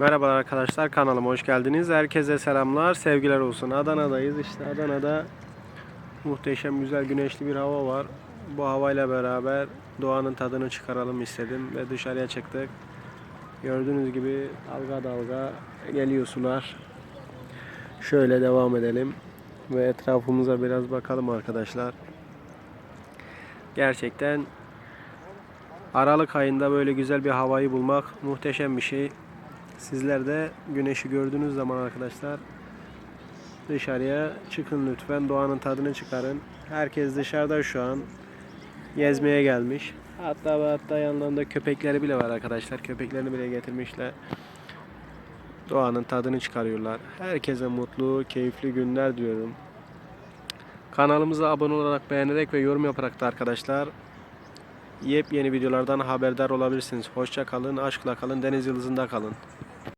Merhabalar arkadaşlar kanalıma hoş geldiniz. Herkese selamlar, sevgiler olsun. Adana'dayız. İşte Adana'da muhteşem güzel güneşli bir hava var. Bu havayla beraber doğanın tadını çıkaralım istedim ve dışarıya çıktık. Gördüğünüz gibi dalga dalga geliyor sular. Şöyle devam edelim ve etrafımıza biraz bakalım arkadaşlar. Gerçekten Aralık ayında böyle güzel bir havayı bulmak muhteşem bir şey. Sizler de güneşi gördüğünüz zaman arkadaşlar dışarıya çıkın lütfen. Doğanın tadını çıkarın. Herkes dışarıda şu an gezmeye gelmiş. Hatta hatta yanlarında köpekleri bile var arkadaşlar. Köpeklerini bile getirmişler. Doğanın tadını çıkarıyorlar. Herkese mutlu, keyifli günler diyorum. Kanalımıza abone olarak, beğenerek ve yorum yaparak da arkadaşlar yepyeni videolardan haberdar olabilirsiniz. Hoşça kalın, aşkla kalın, deniz yıldızında kalın.